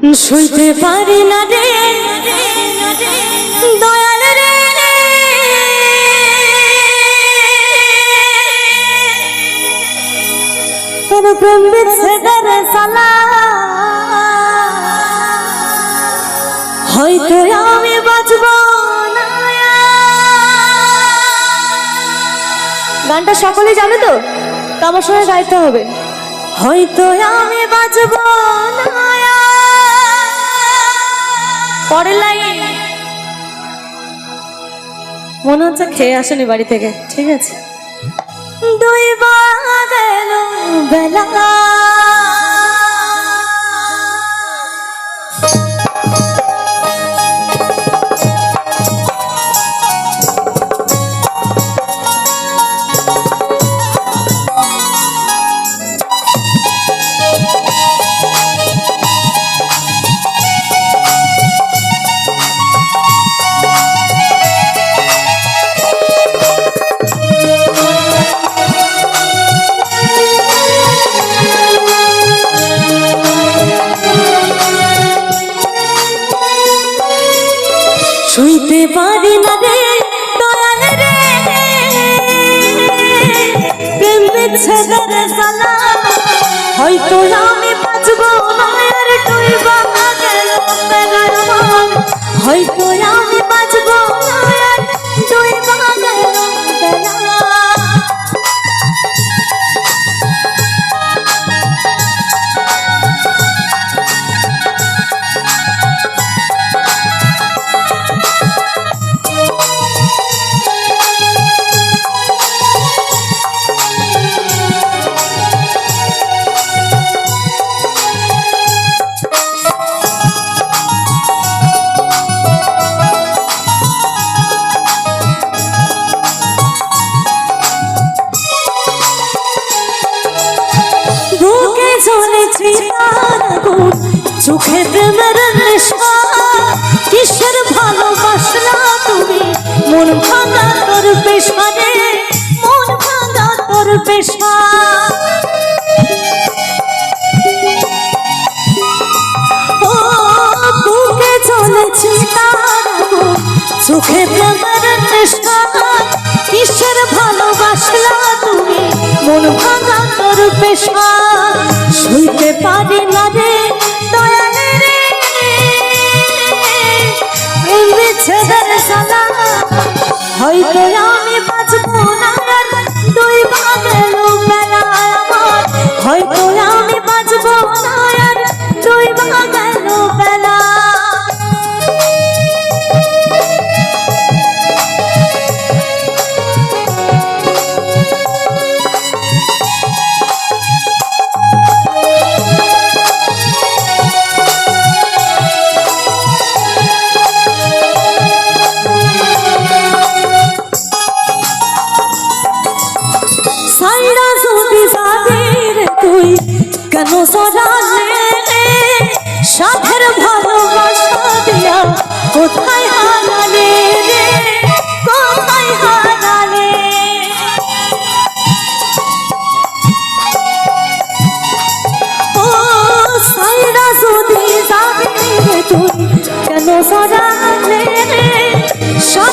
শুইতে পারি না রে। দয়াল রে তোর প্রেম বিচ্ছেদের সালা। হয়তো আমি বাঁচব গানটা সকলেই জানে তো তো আমার সঙ্গে গাইতে হবে। হয়তো আমি বাঁচব না। পরের লাইন। মনে হচ্ছে খেয়ে আসেনি বাড়ি থেকে ঠিক আছে? দুই গেল বেলা। হয়তো আমি চোখে কিসের ভালোবাসলা তুমি? মন ভাঙা তোর পেশা মন ভাঙা তোর পেশা। ভালোবাসলা তুমি? মন ভাঙা তোর পেশা, শুইতে পারি হয়তো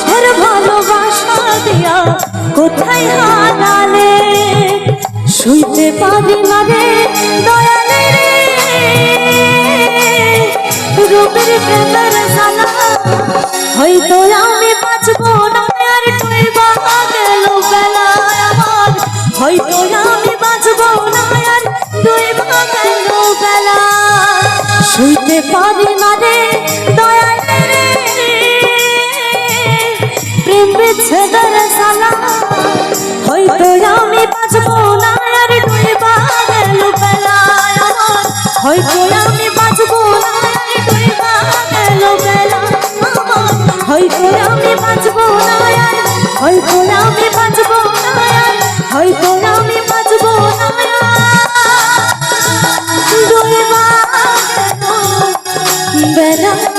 কেন ভালোবাসা দিয়া কোথায় হারালে শুইতে পারি না রে দয়ালে রে রূপের প্রেমের জ্বালা হয়তো আমি বাঁচবো শুইতে পারি না রে, দয়ালে রে। প্রেম বিচ্ছেদের জ্বালা হয়তো আমি বাঁচবো না, আর তুই বাগেল বেলায় আমার। হয়তো আমি বাঁচবো না, আর তুই বাগেল বেলা হয়তো আমি বাঁচবো না, আর হয়তো আর দুই বাগেল বেলা